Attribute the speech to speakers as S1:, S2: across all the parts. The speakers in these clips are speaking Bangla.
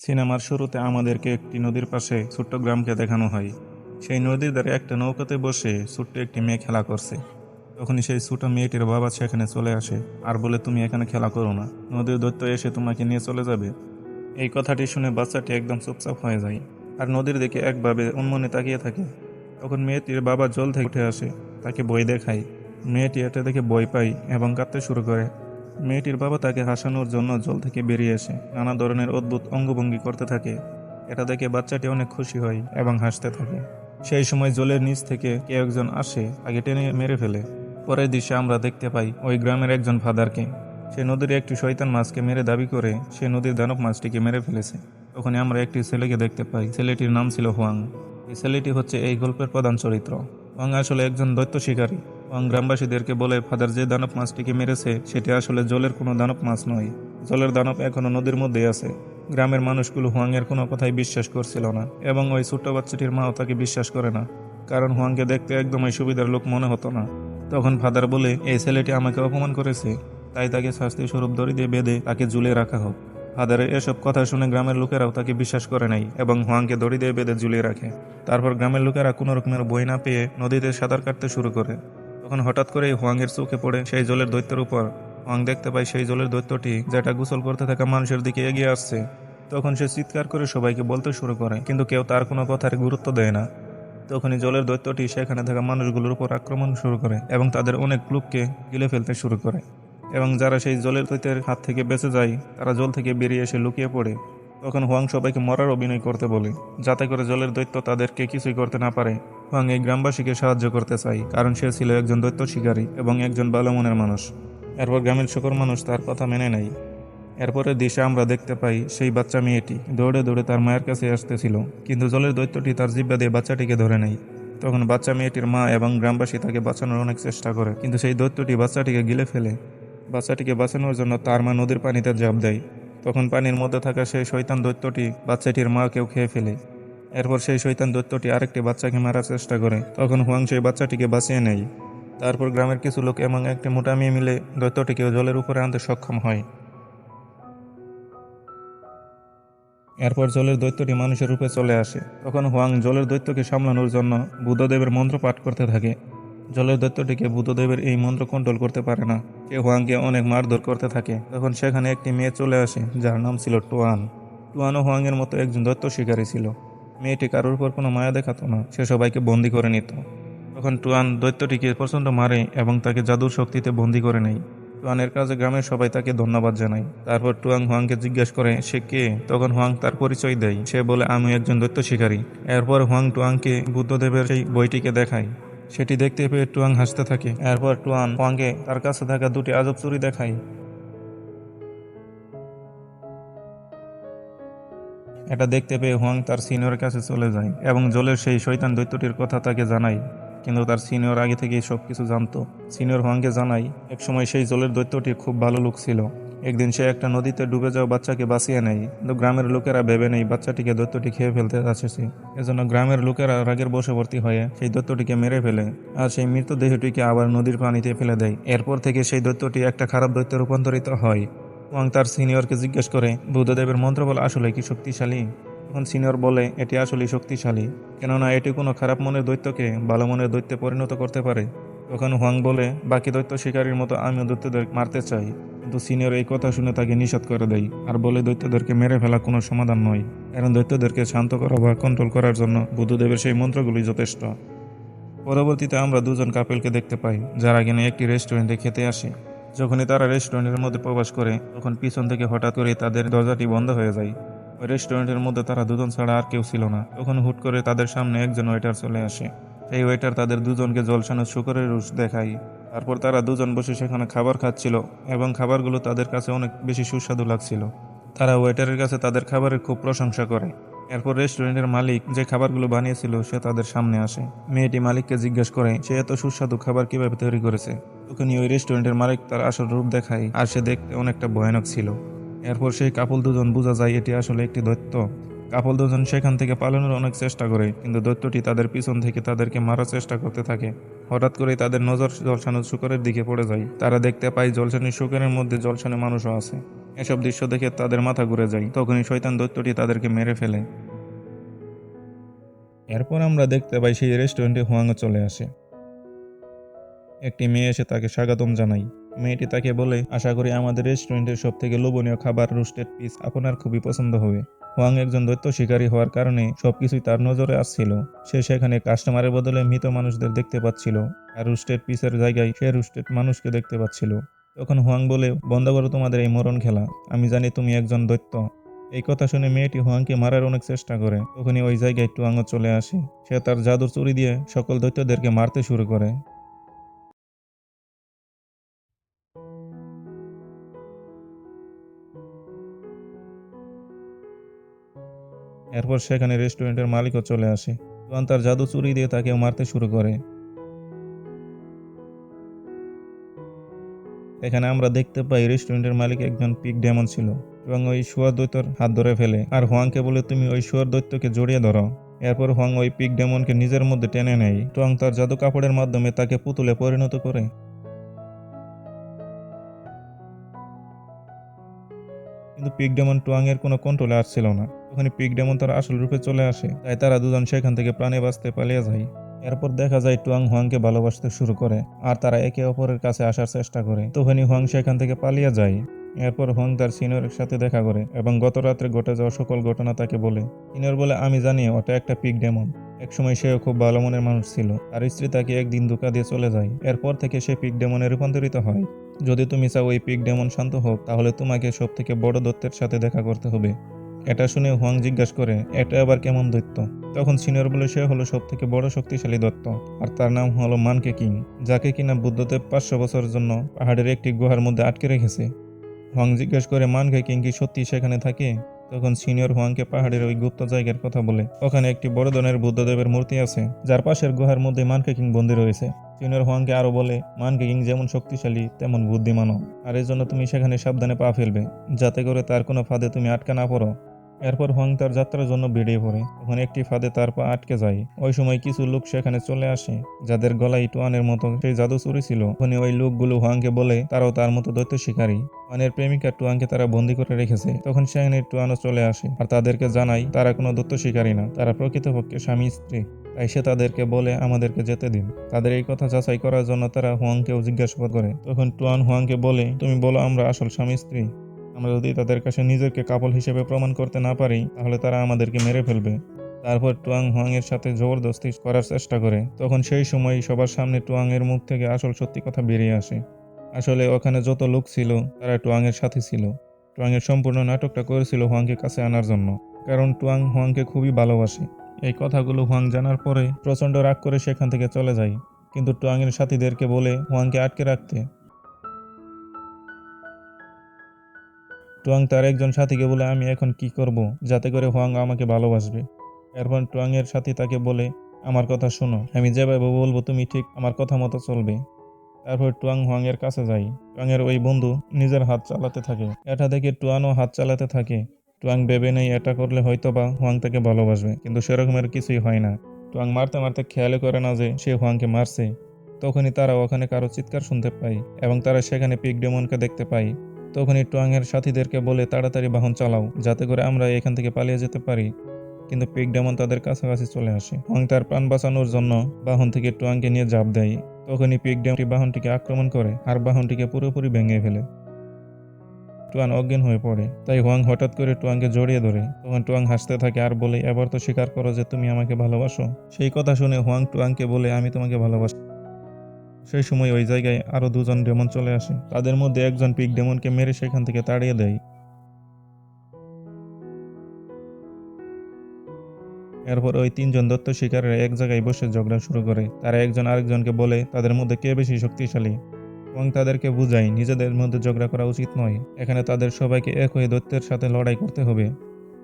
S1: সিনেমার শুরুতে আমাদেরকে একটি নদীর পাশে ছোট্ট গ্রামকে দেখানো হয়। সেই নদীর ধারে একটা নৌকাতে বসে ছোট্ট একটি মেয়ে খেলা করছে। তখনই সেই ছোট মেয়েটির বাবা সেখানে চলে আসে, আর বলে তুমি এখানে খেলা করো না। নদীর দৈত্য এসে তোমাকে নিয়ে চলে যাবে। এই কথাটি শুনে বাচ্চাটি একদম চুপচাপ হয়ে যায় আর নদীর দিকে একভাবে উন্মনে তাকিয়ে থাকে। তখন মেয়েটির বাবা জল থেকে উঠে আসে, তাকে বই দেখায়। মেয়েটি এটা দেখে বই পায় এবং কাঁদতে শুরু করে। মেয়েটির বাবা তাকে হাসানোর জন্য জল থেকে বেরিয়ে আসে নানা ধরনের অদ্ভুত অঙ্গভঙ্গি করতে থাকে। এটা দেখে বাচ্চাটি অনেক খুশি হয় এবং হাসতে থাকে। সেই সময় জলের নিচ থেকে কেউ একজন আসে, আগে টেনে মেরে ফেলে। পরের দৃশ্যে আমরা দেখতে পাই ওই গ্রামের একজন ফাদারকে। সে নদীর একটি শয়তান মাছকে মেরে দাবি করে সে নদীর দানব মাছটিকে মেরে ফেলেছে। ওখানে আমরা একটি ছেলেকে দেখতে পাই। ছেলেটির নাম ছিল হুয়াং। এই ছেলেটি হচ্ছে এই গল্পের প্রধান চরিত্র। হুয়াং আসলে একজন দৈত্য শিকারী। গ্রামবাসীদেরকে বলে, ফাদার যে দানব মাছটিকে মেরেছে, সেটি আসলে জলের কোনো দানব মাছ নয়। জলের দানব এখনও নদীর মধ্যেই আছে। গ্রামের মানুষগুলো হুয়াংয়ের কোনো কথাই বিশ্বাস করছিল না এবং ওই ছোট্ট বাচ্চাটির মাও তাকে বিশ্বাস করে না। কারণ হুয়াংকে দেখতে একদমই সুবিধার লোক মনে হতো না। তখন ফাদার বলে, এই ছেলেটি আমাকে অপমান করেছে। তাই তাকে শাস্তি স্বরূপ দড়ি দিয়ে বেঁধে তাকে ঝুলে রাখা হোক। ফাদারের এসব কথা শুনে গ্রামের লোকেরাও তাকে বিশ্বাস করে নাই এবং হুয়াংকে দড়ি দিয়ে বেঁধে ঝুলিয়ে রাখে। তারপর গ্রামের লোকেরা কোনো রকমের বই না পেয়ে নদীতে সাঁতার কাটতে শুরু করে। তখন হঠাৎ করেই হুয়াংয়ের চোখে পড়ে সেই জলের দৈত্যের উপর। হুয়াং দেখতে পায় সেই জলের দৈত্যটি যেটা গোসল করতে থাকা মানুষের দিকে এগিয়ে আসছে। তখন সে চিৎকার করে সবাইকে বলতে শুরু করে, কিন্তু কেউ তার কোনো কথার গুরুত্ব দেয় না। তখনই জলের দৈত্যটি সেখানে থাকা মানুষগুলোর উপর আক্রমণ শুরু করে এবং তাদের অনেক লোককে গিলে ফেলতে শুরু করে। এবং যারা সেই জলের দৈত্যের হাত থেকে বেঁচে যায়, তারা জল থেকে বেরিয়ে এসে লুকিয়ে পড়ে। তখন হোয়াং সবাইকে মরার অভিনয় করতে বলে, যাতে করে জলের দৈত্য তাদেরকে কিছুই করতে না পারে। হুয়াং এই গ্রামবাসীকে সাহায্য করতে চায়, কারণ সে ছিল একজন দৈত্য শিকারী এবং একজন ভালো মনের মানুষ। এরপর গ্রামের সকল মানুষ তার কথা মেনে নেয়। এরপরের দিশে আমরা দেখতে পাই, সেই বাচ্চা মেয়েটি দৌড়ে দৌড়ে তার মায়ের কাছে আসতেছিল, কিন্তু জলের দৈত্যটি তার জিব্বা দিয়ে বাচ্চাটিকে ধরে নেয়। তখন বাচ্চা মেয়েটির মা এবং গ্রামবাসী তাকে বাঁচানোর অনেক চেষ্টা করে, কিন্তু সেই দৈত্যটি বাচ্চাটিকে গিলে ফেলে। বাচ্চাটিকে বাঁচানোর জন্য তার মা নদীর পানিতে জাপ দেয়। তখন পানির মধ্যে থাকা সেই শৈতান দৈত্যটি বাচ্চাটির মাকেও খেয়ে ফেলে। এরপর সেই শৈতান দৈত্যটি আরেকটি বাচ্চাকে মারার চেষ্টা করে। তখন হুয়াং সেই বাচ্চাটিকে বাঁচিয়ে নেয়। তারপর গ্রামের কিছু লোক এবং একটি মোটা মেয়ে মিলে দৈত্যটিকে জলের উপরে আনতে সক্ষম হয়। এরপর জলের দৈত্যটি মানুষের রূপে চলে আসে। তখন হুয়াং জলের দৈত্যকে সামলানোর জন্য বুদ্ধদেবের মন্ত্র পাঠ করতে থাকে। জলের দৈত্যটিকে বুদ্ধদেবের এই মন্ত্র কন্ট্রোল করতে পারে না। সে হুয়াংকে অনেক মারধর করতে থাকে। তখন সেখানে একটি মেয়ে চলে আসে, যার নাম ছিল টুয়ান। টুয়ানও হুয়াংয়ের মতো একজন দৈত্য শিকারী ছিল। মেয়েটি কারোর উপর কোনো মায়া দেখাতো না, সে সবাইকে বন্দি করে নিত। তখন টুয়ান দৈত্যটিকে প্রচণ্ড মারে এবং তাকে জাদুর শক্তিতে বন্দি করে নেয়। টুয়ানের কাজে গ্রামের সবাই তাকে ধন্যবাদ জানায়। তারপর টুয়াং হুয়াংকে জিজ্ঞেস করে, সে কে? তখন হুয়াং তার পরিচয় দেয়। সে বলে, আমি একজন দৈত্য শিকারী। এরপর হুয়াং টুয়াংকে বুদ্ধদেবের সেই বইটিকে দেখায়। সেটি দেখতে পেয়ে টুয়াং হাসতে থাকে। এরপর টুয়ান হুয়াংকে তার কাছে থাকা দুটি আজব চুরি দেখায়। এটা দেখতে পেয়ে হুয়াং তার সিনিয়রের কাছে চলে যায় এবং জলের সেই শৈতান দৈত্যটির কথা তাকে জানায়। কিন্তু তার সিনিয়র আগে থেকেই সব কিছু জানতো। সিনিয়র হুয়াংকে জানাই একসময় সেই জলের দৈত্যটি খুব ভালো লোক ছিল। একদিন সে একটা নদীতে ডুবে যাওয়া বাচ্চাকে বাঁচিয়ে নেয়। কিন্তু গ্রামের লোকেরা ভেবে নেই বাচ্চাটিকে দৈত্যটি খেয়ে ফেলতে যাচ্ছে এজন্য গ্রামের লোকেরা রাগের বশবর্তী হয়ে সেই দৈত্যটিকে মেরে ফেলে আর সেই মৃতদেহটিকে আবার নদীর পানিতে ফেলে দেয়। এরপর থেকে সেই দৈত্যটি একটা খারাপ দৈত্যে রূপান্তরিত হয় এবং তার সিনিয়রকে জিজ্ঞেস করে, বুদ্ধদেবের মন্ত্র বলে, আসলে কি শক্তিশালী? তখন সিনিয়র বলে, এটি আসলে শক্তিশালী। কেননা এটি কোনো খারাপ মনের দৈত্যকে ভালো মনের দৈত্যে পরিণত করতে পারে। তখন হুয়াং বলে, বাকি দৈত্য শিকারীর মতো আমিও দৈত্যদের মারতে চাই। কিন্তু সিনিয়র এই কথা শুনে তাকে নিষেধ করে দেয় আর বলে, দৈত্যদেরকে মেরে ফেলা কোনো সমাধান নয়। কারণ দৈত্যদেরকে শান্ত করা বা কন্ট্রোল করার জন্য বুদ্ধদেবের সেই মন্ত্রগুলি যথেষ্ট। পরবর্তীতে আমরা দুজন কাপেলকে দেখতে পাই, যারা কিনা একটি রেস্টুরেন্টে খেতে আসে। যখনই তারা রেস্টুরেন্টের মধ্যে প্রবেশ করে, তখন পিছন থেকে হঠাৎ করে তাদের দরজাটি বন্ধ হয়ে যায়। ওই রেস্টুরেন্টের মধ্যে তারা দুজন ছাড়া আর কেউ ছিল না। তখন হুট করে তাদের সামনে একজন ওয়েটার চলে আসে। সেই ওয়েটার তাদের দুজনকে জলসানো শুকরের রুশ দেখায়। তারপর তারা দুজন বসে সেখানে খাবার খাচ্ছিল এবং খাবারগুলো তাদের কাছে অনেক বেশি সুস্বাদু লাগছিল। তারা ওয়েটারের কাছে তাদের খাবারের খুব প্রশংসা করে। এরপর রেস্টুরেন্টের মালিক যে খাবারগুলো বানিয়েছিল সে তাদের সামনে আসে। মেয়েটি মালিককে জিজ্ঞেস করে, সে এত সুস্বাদু খাবার কীভাবে তৈরি করেছে? তখনই ওই রেস্টুরেন্টের মালিক তার আসল রূপ দেখায় আর সে দেখতে অনেকটা ভয়ানক ছিল। এরপর সেই কাপল দুজন বোঝা যায় এটি আসলে একটি দৈত্য। কাপল দুজন সেখান থেকে পালানোর অনেক চেষ্টা করে, কিন্তু দৈত্যটি তাদের পিছন থেকে তাদেরকে মারার চেষ্টা করতে থাকে। হঠাৎ করে তাদের নজর জলসানো শুকরের দিকে পড়ে যায়। তারা দেখতে পায় জলসানি শুকরের মধ্যে জলসানি মানুষও আছে। এসব দৃশ্য দেখে তাদের মাথা ঘুরে যায়। তখনই শয়তান দৈত্যটি তাদেরকে মেরে ফেলে। এরপর আমরা দেখতে পাই সেই রেস্টুরেন্টে হুয়াংও চলে আসে। একটি মেয়ে এসে তাকে স্বাগতম জানাই মেয়েটি তাকে বলে, আশা করি আমাদের রেস্টুরেন্টের সব থেকে লোভনীয় খাবার রোস্টেড পিস আপনার খুবই পছন্দ হবে। হোয়াং একজন দৈত্য শিকারী হওয়ার কারণে সবকিছুই তার নজরে আসছিল। সে সেখানে কাস্টমারের বদলে মৃত মানুষদের দেখতে পাচ্ছিল। আর রুস্টেড পিসের জায়গায় সে রুস্টেড মানুষকে দেখতে পাচ্ছিল। তখন হোয়াং বলে, বন্ধ করো তোমাদের এই মরণ খেলা। আমি জানি তুমি একজন দৈত্য। এই কথা শুনে মেয়েটি হোয়াংকে মারার অনেক চেষ্টা করে। তখনই ওই জায়গায় টুয়াংও চলে আসে। সে তার জাদুর চুরি দিয়ে সকল দৈত্যদেরকে মারতে শুরু করে। এরপর সেখানে রেস্টুরেন্টের মালিকও চলে আসে। টুয়ান তার জাদু চুরি দিয়ে তাকে মারতে শুরু করে। এখানে আমরা দেখতে পাই রেস্টুরেন্টের মালিক একজন পিক ডেমন ছিল এবং ওই শুয়ার দৈত্যর হাত ধরে ফেলে। আর হোয়াংকে বলে, তুমি ওই শুয়ার দৈত্যকে জড়িয়ে ধরো। এরপর হোয়াং ওই পিক ডেমনকে নিজের মধ্যে টেনে নেয় টুয়াং তার জাদু কাপড়ের মাধ্যমে তাকে পুতুলে পরিণত করে। কিন্তু পিক ডেমন টুয়াং এর কোনো কন্ট্রোলে আসছিল না। তখন পিক ডেমন তার আসল রূপে চলে আসে, তাই তারা দুজন সেখান থেকে প্রাণে বাঁচতে পালিয়ে যায়। এরপর দেখা যায় টুয়াং হোয়াংকে ভালোবাসতে শুরু করে, আর তারা একে অপরের কাছে আসার চেষ্টা করে। তখনই হোয়াং সেখান থেকে পালিয়ে যায়। এরপর হোয়াং তার সিনিয়রের সাথে দেখা করে এবং গত রাত্রে ঘটে যাওয়া সকল ঘটনা তাকে বলে। সিনিয়র বলে, আমি জানি, ওটা একটা পিক ডেমন। একসময় সেও খুব ভালো মনের মানুষ ছিল। আর স্ত্রী তাকে একদিন ধোকা দিয়ে চলে যায়। এরপর থেকে সে পিক ডেমনে রূপান্তরিত হয়। যদি তুমি চাও ওই পিক ডেমন শান্ত হোক, তাহলে তোমাকে সব থেকে বড় দত্তের সাথে দেখা করতে হবে। এটা শুনে হোয়াং জিজ্ঞাসা করে, এটা আবার কেমন দৈত্য? তখন সিনিয়র বলে, সে হলো সব থেকে বড় শক্তিশালী দত্ত আর তার নাম হলো মানকে কিং, যাকে কিনা বুদ্ধদেব পাঁচশো বছরের জন্য পাহাড়ের একটি গুহার মধ্যে আটকে রেখেছে। হোয়াং জিজ্ঞেস করে, মানকে কিং কি সত্যি সেখানে থাকে? তখন সিনিয়র হুয়াংকে পাহাড়ের ওই গুপ্ত জায়গার কথা বলে, ওখানে একটি বড় ধরনের বুদ্ধদেবের মূর্তি আছে, যার পাশের গুহার মধ্যে মানকে কিং বন্দী রয়েছে। সিনিয়র হোয়াংকে আরও বলে মানকে কিং যেমন শক্তিশালী, তেমন বুদ্ধিমানও। আর এই জন্য তুমি সেখানে সাবধানে পা ফেলবে, যাতে করে তার কোনো ফাঁদে তুমি আটকা না পড়ো। এরপর হোয়াং তার যাত্রার জন্য বেরিয়ে পড়ে। তখন একটি ফাঁদে তার পা আটকে যায়। ওই সময় কিছু লোক সেখানে চলে আসে, যাদের গলায় টুয়ানের মতো। সেই জাদু চুরি ছিল। তখন ওই লোকগুলো হোয়াংকে বলে, তারাও তার মতো দৈত্য শিকারী। টুয়ানের প্রেমিকা টুয়াংকে তারা বন্দি করে রেখেছে। তখন সেখানে টুয়ানও চলে আসে। আর তাদেরকে জানায় তারা কোনো দৈত্য শিকারী না। তারা প্রকৃতপক্ষে স্বামী স্ত্রী। তাই সে তাদেরকে বলে, আমাদেরকে যেতে দিন। তাদের এই কথা যাচাই করার জন্য তারা হোয়াংকেও জিজ্ঞাসাবাদ করে। তখন টুয়ান হোয়াংকে বলে, তুমি বলো, আমরা আসল স্বামী স্ত্রী। আমরা যদি তাদের কাছে নিজেকে কাপল হিসেবে প্রমাণ করতে না পারি, তাহলে তারা আমাদেরকে মেরে ফেলবে। তারপর টুয়াং হোয়াং এর সাথে জবরদস্তি করার চেষ্টা করে। তখন সেই সময় সবার সামনে টুয়াং এর মুখ থেকে আসল সত্যি কথা বেরিয়ে আসে। আসলে ওখানে যত লোক ছিল, তারা টুয়াং এর সাথে ছিল। টুয়াং এর সম্পূর্ণ নাটকটা করেছিল হোয়াংকে কাছে আনার জন্য। কারণ টুয়াং হোয়াংকে খুবই ভালোবাসে। এই কথাগুলো হোয়াং জানার পরে প্রচণ্ড রাগ করে সেখান থেকে চলে যায়। কিন্তু টুয়াং এর সাথীদেরকে বলে হোয়াংকে আটকে রাখতে টুয়াং তার একজন সাথীকে বলে, আমি এখন কি করব? যাতে করে হোয়াং আমাকে ভালোবাসবে। এরপর টুয়াং এর সাথী তাকে বলে, আমার কথা শোনো, আমি যেভাবে বলব, তুমি ঠিক আমার কথা মতো চলবে। তারপর টুয়াং হোয়াং এর কাছে যাই টুয়াং এর ওই বন্ধু নিজের হাত চালাতে থাকে। এটা দেখে টুয়ানও হাত চালাতে থাকে। টুয়াং ভেবে নেই, এটা করলে হয়তো বা হোয়াং তাকে ভালোবাসবে। কিন্তু সেরকমের কিছুই হয় না। টুয়াং মারতে মারতে খেয়ালে করে না যে সে হোয়াংকে মারছে। তখনই তারা ওখানে কারও চিৎকার শুনতে পায় এবং তারা সেখানে পিক ডেমনকে দেখতে পায়। তখনই টুয়াংয়ের সাথীদেরকে বলে, তাড়াতাড়ি বাহন চালাও, যাতে করে আমরা এখান থেকে পালিয়ে যেতে পারি। কিন্তু পিক ডেমন তাদের কাছাকাছি চলে আসে। হোয়াং তার প্রাণ বাঁচানোর জন্য বাহন থেকে টুয়াংকে নিয়ে জাপ দেয়। তখনই পিক ডেমনটি বাহনটিকে আক্রমণ করে আর বাহনটিকে পুরোপুরি ভেঙে ফেলে। টুয়ান অজ্ঞান হয়ে পড়ে। তাই হোয়াং হঠাৎ করে টুয়াংকে জড়িয়ে ধরে। তখন টুয়াং হাসতে থাকে, আর বলে এবার তো স্বীকার করো যে তুমি আমাকে ভালোবাসো? সেই কথা শুনে হোয়াং টুয়াংকে বলে, আমি তোমাকে ভালোবাসি। সেই সময় ওই জায়গায় আরও দুজন ডেমন চলে আসে। তাদের মধ্যে একজন পিক ডেমনকে মেরে সেখান থেকে তাড়িয়ে দেয়। এরপর ওই তিনজন দত্ত শিকারীরা এক জায়গায় বসে ঝগড়া শুরু করে। তারা একজন আরেকজনকে বলে, তাদের মধ্যে কে বেশি শক্তিশালী? এবং তাদেরকে বুঝায়, নিজেদের মধ্যে ঝগড়া করা উচিত নয়। এখানে তাদের সবাইকে এক হয়ে দৈত্যের সাথে লড়াই করতে হবে।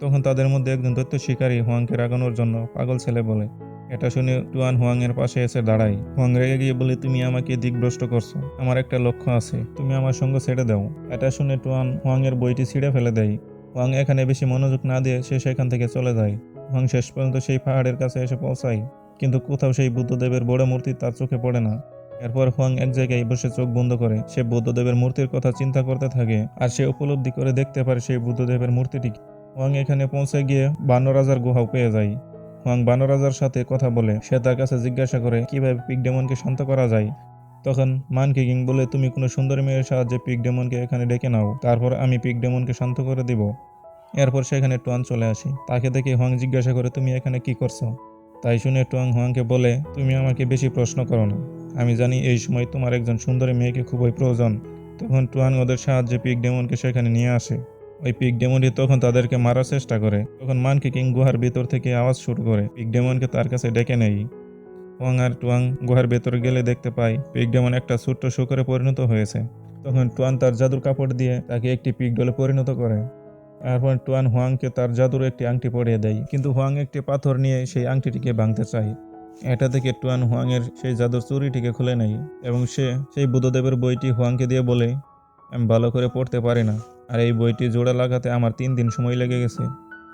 S1: তখন তাদের মধ্যে একজন দৈত্য শিকারী হোয়াংকে রাগানোর জন্য পাগল ছেলে বলে এটা শুনে টুয়ান হোয়াং এর পাশে এসে দাঁড়াই হোয়াং রেগে গিয়ে বলে, তুমি আমাকে দিকভ্রষ্ট করছ। আমার একটা লক্ষ্য আছে। তুমি আমার সঙ্গে ছেড়ে দাও। এটা শুনে টুয়ান হোয়াং এর বইটি ছিঁড়ে ফেলে দেয়। হোয়াং এখানে বেশি মনোযোগ না দিয়ে সে সেখান থেকে চলে যায়। হোয়াং শেষ পর্যন্ত সেই পাহাড়ের কাছে এসে পৌঁছায়। কিন্তু কোথাও সেই বুদ্ধদেবের বড় মূর্তি তার চোখে পড়ে না। এরপর হুয়াং এক জায়গায় বসে চোখ বন্ধ করে। সে বুদ্ধদেবের মূর্তির কথা চিন্তা করতে থাকে আর সে উপলব্ধি করে দেখতে পারে সেই বুদ্ধদেবের মূর্তিটি। হুয়াং এখানে পৌঁছে গিয়ে বান্ন রাজার গুহাও পেয়ে যায়। হুয়াং বানরাজার সাথে কথা বলে সে তার কাছে জিজ্ঞাসা করে, কীভাবে পিক ডেমনকে শান্ত করা যায়? তখন মানকি কিং বলে, তুমি কোনো সুন্দরী মেয়ের সাহায্যে পিক ডেমনকে এখানে ডেকে নাও, তারপর আমি পিক ডেমনকে শান্ত করে দিব। এরপর সেখানে টুয়ান চলে আসে। তাকে দেখে হুয়াং জিজ্ঞাসা করে, তুমি এখানে কি করছ? তাই শুনে টুয়াং হুয়াংকে বলে, তুমি আমাকে বেশি প্রশ্ন করো না। আমি জানি এই সময় তোমার একজন সুন্দরী মেয়েকে খুবই প্রয়োজন। তখন টুয়ান ওদের সাহায্যে পিক ডেমনকে সেখানে নিয়ে আসে। ওই পিক ডেমনটি তখন তাদেরকে মারার চেষ্টা করে। তখন মানকি কিং গুহার ভিতর থেকে আওয়াজ শুরু করে। পিক ডেমনকে তার কাছে ডেকে নেই ওয়াং আর টুয়াং গুহার ভেতরে গেলে দেখতে পাই পিক ডেমন একটা ছোট্ট শুকরে পরিণত হয়েছে। তখন টুয়ান তার জাদুর কাপড় দিয়ে তাকে একটি পিক ডলে পরিণত করে। এরপর টুয়ান হুয়াংকে তার জাদুর একটি আংটি পরিয়ে দেয়। কিন্তু হুয়াং একটি পাথর নিয়ে সেই আংটিটিকে ভাঙতে চায়। এটা থেকে টুয়ান হুয়াংয়ের সেই জাদুর চুরিটিকে খুলে নেয় এবং সে সেই বুদ্ধদেবের বইটি হুয়াংকে দিয়ে বলে, আমি ভালো করে পড়তে পারি না। আর এই বইটি জোড়া লাগাতে আমার তিন দিন সময় লেগে গেছে।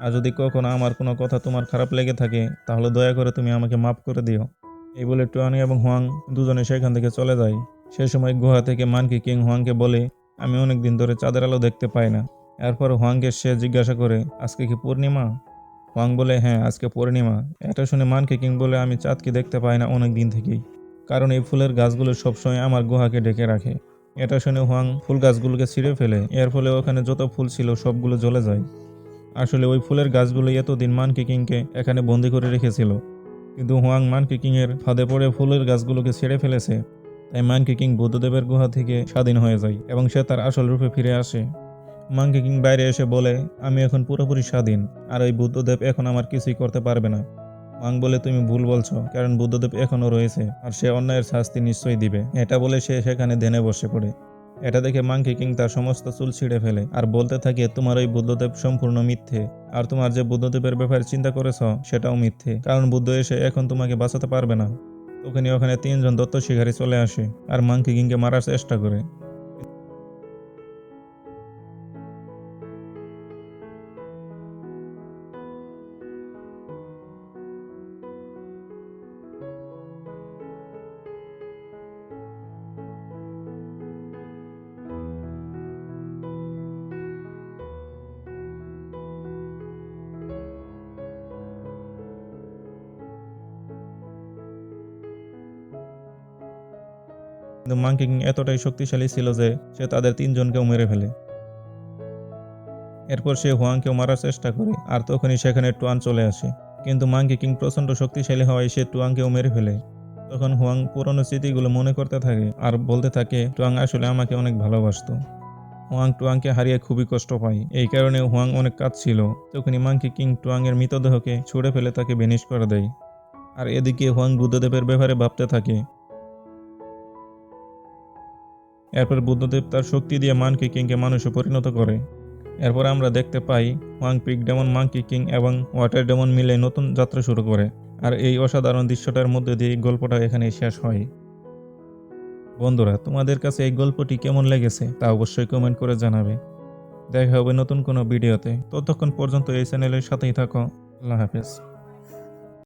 S1: আর যদি কখনো আমার কোনো কথা তোমার খারাপ লেগে থাকে, তাহলে দয়া করে তুমি আমাকে মাফ করে দিও। এই বলে টুয়ান এবং হুয়াং দুজনে সেখান থেকে চলে যায়। সে সময় গুহা থেকে মানকি কিং হুয়াংকে বলে, আমি অনেক দিন ধরে চাঁদের আলো দেখতে পাই না। এরপর হুয়াংকে সে জিজ্ঞাসা করে, আজকে কি পূর্ণিমা? হুয়াং বলে হ্যাঁ আজকে পূর্ণিমা। এটা শুনে মানকে কিং বলে, আমি চাঁদকে দেখতে পাই না অনেক দিন থেকেই। কারণ এই ফুলের গাছগুলো সবসময় আমার গুহাকে ডেকে রাখে। এটা শুনে হুয়াং ফুল গাছগুলোকে ছিঁড়ে ফেলে। এর ফলে ওখানে যত ফুল ছিল, সবগুলো জ্বলে যায়। আসলে ওই ফুলের গাছগুলো এতদিন মানকি কিংকে এখানে বন্দি করে রেখেছিল। কিন্তু হুয়াং মানকি কিংয়ের ফাঁদে পড়ে ফুলের গাছগুলোকে ছেড়ে ফেলেছে। তাই মানকি কিং বুদ্ধদেবের গুহা থেকে স্বাধীন হয়ে যায় এবং সে তার আসল রূপে ফিরে আসে। মাঙ্কি কিং বাইরে এসে বলে, আমি এখন পুরোপুরি স্বাধীন। আর ওই বুদ্ধদেব এখন আমার কিছুই করতে পারবে না। মাং বলে, তুমি ভুল বলছো, কারণ বুদ্ধদেব এখনও রয়েছে, আর সে অন্যায়ের শাস্তি নিশ্চয়ই দিবে। এটা বলে সে সেখানে ধ্যানে বসে পড়ে। এটা দেখে মাঙ্কি কিং তার সমস্ত চুল ছিঁড়ে ফেলে, আর বলতে থাকে, তোমার ওই বুদ্ধদেব সম্পূর্ণ মিথ্যে, আর তোমার যে বুদ্ধদেবের ব্যাপারে চিন্তা করেছ, সেটাও মিথ্যে, কারণ বুদ্ধ এসে এখন তোমাকে বাঁচাতে পারবে না। তখনই ওখানে তিনজন দত্ত শিকারী চলে আসে, আর মাঙ্কি কিংকে মারার চেষ্টা করে। কিন্তু মাঙ্কি কিং এতটাই শক্তিশালী ছিল যে সে তাদের তিনজনকেও মেরে ফেলে। এরপর সে হুয়াংকেও মারার চেষ্টা করে, আর তখনই সেখানে টুয়ান চলে আসে। কিন্তু মাঙ্কি কিং প্রচণ্ড শক্তিশালী হওয়ায় সে টুয়াংকেও মেরে ফেলে। তখন হুয়াং পুরনো স্মৃতিগুলো মনে করতে থাকে আর বলতে থাকে, টুয়াং আসলে আমাকে অনেক ভালোবাসতো। হুয়াং টুয়াংকে হারিয়ে খুবই কষ্ট পায়। এই কারণে হুয়াং অনেক কাঁদছিল। তখনই মাঙ্কি কিং টুয়াংয়ের মৃতদেহকে ছুঁড়ে ফেলে তাকে বেনিশ করে দেয়। আর এদিকে হুয়াং বুদ্ধদেবের ব্যাপারে ভাবতে থাকে এরপর বুদ্ধদেব তার শক্তি দিয়ে মানকি কিংকে মানুষে পরিণত করে। এরপর আমরা দেখতে পাই Wang Pik demon monkey king এবং ওয়াটার ডেমন মিলে নতুন যাত্রা শুরু করে। আর এই অসাধারণ দৃশ্যটার মধ্যে দিয়ে গল্পটা এখানে শেষ হয়। বন্ধুরা, তোমাদের কাছে এই গল্পটি কেমন লেগেছে তা অবশ্যই কমেন্ট করে জানাবে। দেখা হবে নতুন কোনো ভিডিওতে। ততক্ষণ পর্যন্ত এই চ্যানেলের সাথেই থাকো। আল্লাহ হাফেজ।